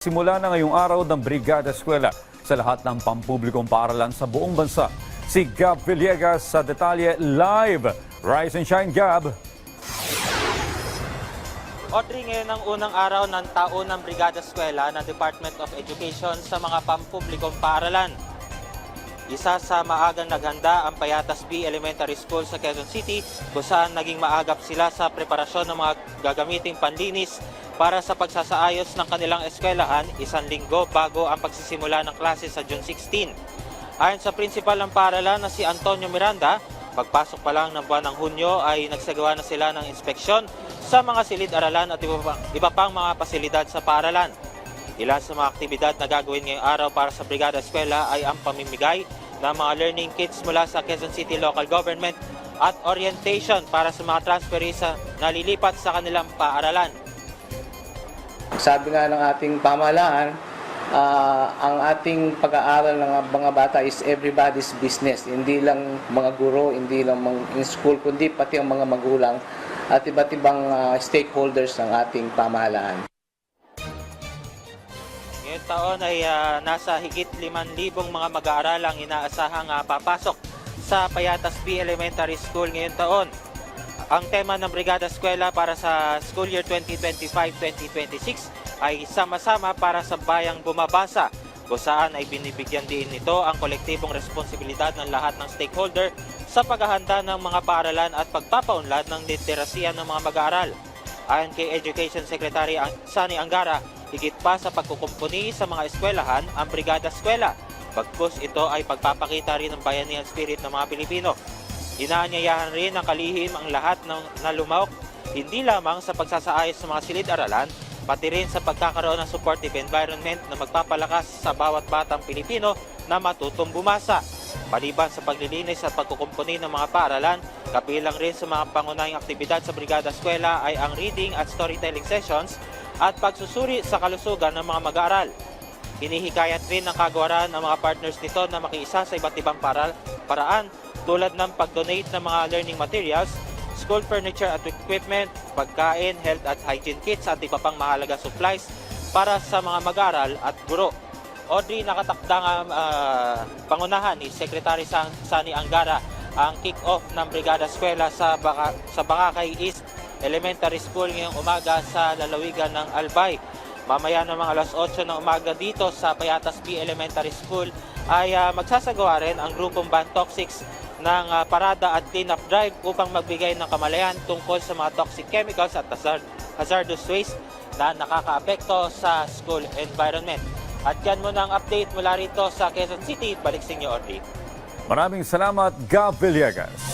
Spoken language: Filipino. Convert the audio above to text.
Simula na ngayong araw ng Brigada Eskwela sa lahat ng pampublikong paaralan sa buong bansa. Si Gab Villegas sa detalye live. Rise and shine, Gab. Audrey, ngayon ang unang araw ng taon ng Brigada Eskwela ng Department of Education sa mga pampublikong paaralan. Isa sa maagang naghanda ang Payatas B Elementary School sa Quezon City kung saan naging maagap sila sa preparasyon ng mga gagamiting panlinis para sa pagsasaayos ng kanilang eskwelahan isang linggo bago ang pagsisimula ng klase sa June 16. Ayon sa principal ng paaralan na si Antonio Miranda, pagpasok pa lang ng buwan ng Hunyo ay nagsagawa na sila ng inspeksyon sa mga silid-aralan at iba pang, iba pang mga pasilidad sa paaralan. Ilan sa mga aktibidad na gagawin ngayong araw para sa Brigada Eskwela ay ang pamimigay ng mga learning kits mula sa Quezon City Local Government at orientation para sa mga transferees na nalilipat sa kanilang paaralan. Sabi nga ng ating pamahalaan, ah, ang ating pag-aaral ng mga bata is everybody's business. Hindi lang mga guro, hindi lang mga in school, kundi pati ang mga magulang at iba't ibang ah, stakeholders ng ating pamahalaan. Ngayong taon ay ah, nasa higit 5,000 mga mag-aaral ang inaasahang ah, papasok sa Payatas B Elementary School ngayong taon. Ang tema ng Brigada Eskwela para sa school year 2025-2026 ay sama-sama para sa bayang bumabasa kung ay binibigyan din nito ang kolektibong responsibilidad ng lahat ng stakeholder sa paghahanda ng mga paaralan at pagpapaunlad ng literasiya ng mga mag-aaral. Ayon kay Education Secretary Sani Angara, higit pa sa pagkukumpuni sa mga eskwelahan ang Brigada Eskwela. Bagkus ito ay pagpapakita rin ng bayanihan spirit ng mga Pilipino. Inaanyayahan rin ng kalihim ang lahat ng nalumawak hindi lamang sa pagsasaayos ng mga silid-aralan, pati rin sa pagkakaroon ng supportive environment na magpapalakas sa bawat batang Pilipino na matutong bumasa. Maliban sa paglilinis at pagkukumpuni ng mga paaralan, kabilang rin sa mga pangunahing aktibidad sa Brigada Eskwela ay ang reading at storytelling sessions at pagsusuri sa kalusugan ng mga mag-aaral. Hinihikayat rin ng kagawaran ng mga partners nito na makiisa sa iba't ibang paral, paraan tulad ng pag-donate ng mga learning materials, school furniture at equipment, pagkain, health at hygiene kits at iba pang mahalaga supplies para sa mga mag-aaral at guro. Audrey, nakatakdang ang ah, pangunahan ni Secretary San, Sani Angara ang kick-off ng Brigada Eskwela sa, Baka, sa Bangakay East Elementary School ngayong umaga sa lalawigan ng Albay. Mamaya ng mga alas 8 ng umaga dito sa Payatas B Elementary School ay ah, magsasagawa rin ang grupong Band Toxics ng ah, parada at clean-up drive upang magbigay ng kamalayan tungkol sa mga toxic chemicals at hazard, hazardous waste na nakakaapekto sa school environment. At yan muna ang update mula rito sa Quezon City. Balik sa inyo, Audrey. Maraming salamat, Gab Villegas.